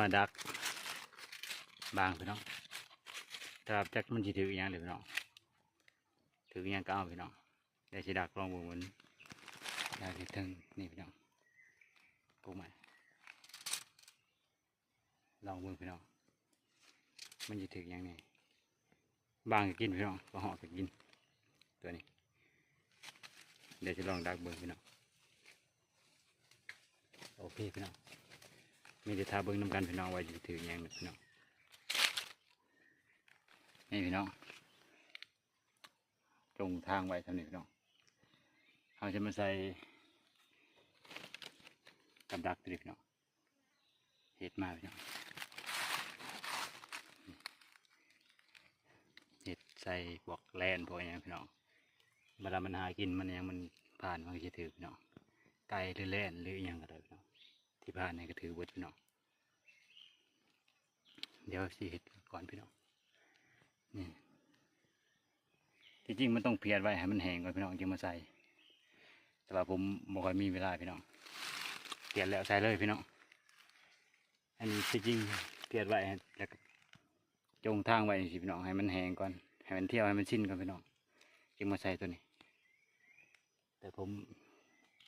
มาดัก บางพี่น้องถ้าจักมันสิถืออย่างเดียวพี่น้องถืออย่างก็เอาพี่น้องเดี๋ยวสิดักลองบิ่งเหมือนดักที่ถึงนี่พี่น้องปลูกใหม่ลองบิ่งพี่น้องมันสิถืออย่างนี้บางก็กินพี่น้องก็ห่อก็กิน ตัวนี้ เดี๋ยวจะลองดักเบิ่งพี่น้องโอเคพี่น้อง มีแต่ทาเบิ่งน้ำกันพี่น้องไว่าจะถืออย่างนะพี่น้องนี่พี่น้องจงทางไว้ทำนี่พี่น้องเราจะมาใส่กับดักตัวนี้พี่น้องเห็ดมาพี่น้องเห็ดใส่พวกแลนพวกอย่างพี่น้องเวลามันหากินมันยังมันผ่านมันก็จะถือพี่น้องไก่หรือแลนหรืออหยังก็ได้พี่น้อง ที่ผ่านนี่ก็ถือเบิดพี่น้องเดี๋ยวสิเห็ดก่อนพี่น้องนี่ที่จริงมันต้องเพียดไว้ให้มันแห้งก่อนพี่น้องจึงมาใส่ แต่ว่าผมบ่ค่อยมีเวลาพี่น้องเปลี่ยนแล้วใส่เลยพี่น้องอันนี้ที่จริงเปลี่ยนไว้แล้วก็จงทางไว้สิพี่น้องให้มันแห้งก่อนให้มันเที่ยวให้มันชินก่อนพี่น้องจึงมาใส่ตัวนี้ แต่ผม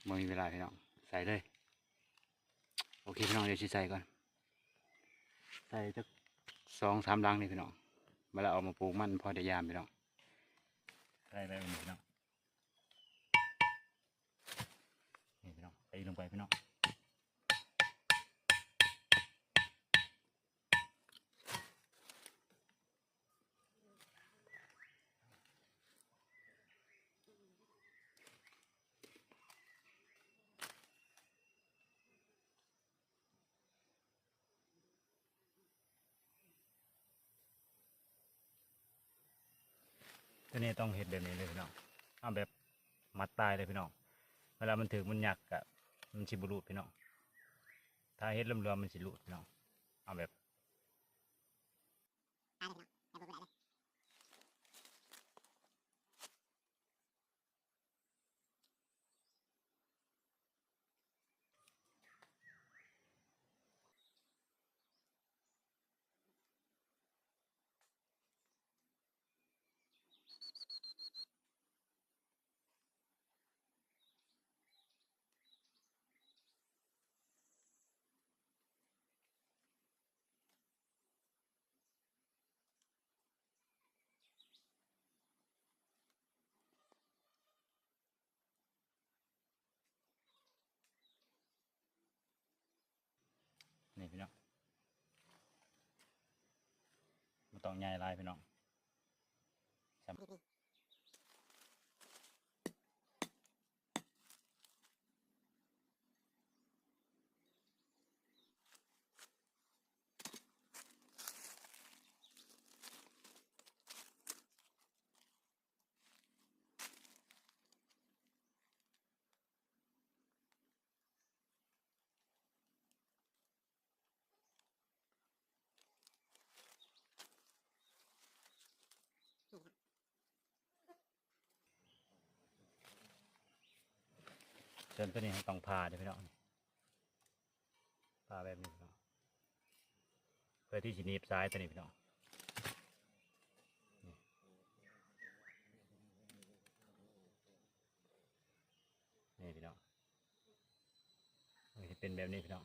บ่มีเวลาพี่น้องใส่เลย โอเคพี่น้องเดี๋ยวชิใส่ก่อน ใส่จักสองสามลังนี่พี่น้องเวลาเอกมาปลูกมันพอจะยามพี่น้องใส่ไปพี่น้องนี่พี่น้องตีลงไปพี่น้อง ตัวนี้ต้องเห็ดแบบนี้เลยพี่น้องเอาแบบมัดตายเลยพี่น้อง เวลามันถึงมันหยักกะมันสิบรูดพี่น้อง ถ้าเห็ดเรวมๆมันสิรุพี่น้อง เอาแบบ นี่พี่น้องมันต้องใหญ่หลายพี่น้อง ส เชิญตัวนี้ต้องพาเดี๋ยวพี่น้องพาแบบนี้พี่น้องเพื่อที่จะหนีบซ้ายตัวนี้พี่น้องนี่พี่น้องมันจะเป็นแบบนี้พี่น้อง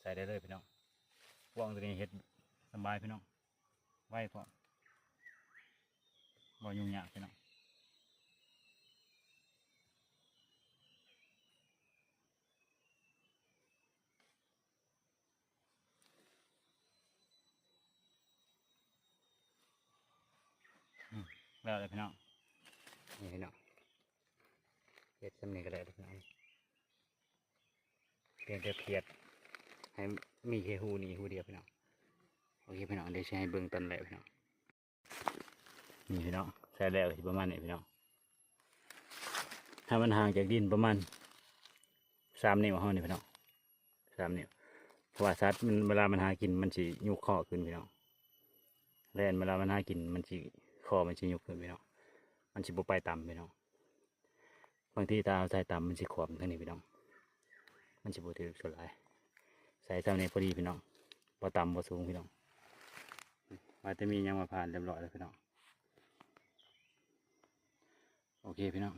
ใส่ได้เลยพี่น้องว่องตัวนี้เห็ดสบายพี่น้อง ไว้พอ บ่ยุ่งยากพี่น้องแล้วเลยพี่น้องนี่พี่น้องเพียดสำเนียงก็ได้พี่น้องเพียงแต่เพียดให้มีแค่หูนี่หูเดียวพี่น้องโอเคพี่น้องเดี๋ยวให้เบิ่งต้นแล้วพี่น้อง นี่พี่น้องใส่แล้วสิประมาณนี้พี่น้องถ้ามันห่างจากดินประมาณสามนิ้วห้องนี่พี่น้องสามนิ้วเพราะว่าสัตว์มันเวลามันหากินมันสิยุกข้อขึ้นพี่น้องแล่นเวลามันหากินมันสิคอมันสิยุกขึ้นพี่น้องมันสิบไปต่ำพี่น้องบางทีตาเอาใส่ต่ำมันสิขวบทั้งนี้พี่น้อง มันสิบ่ถือส่วนหลายใส่ท่านี้พอดีพี่น้องบ่ต่ำบ่สูงพี่น้องว่าจะมียังมาผ่านเรียบร้อยแล้วพี่น้อง โอเคพี่น้อง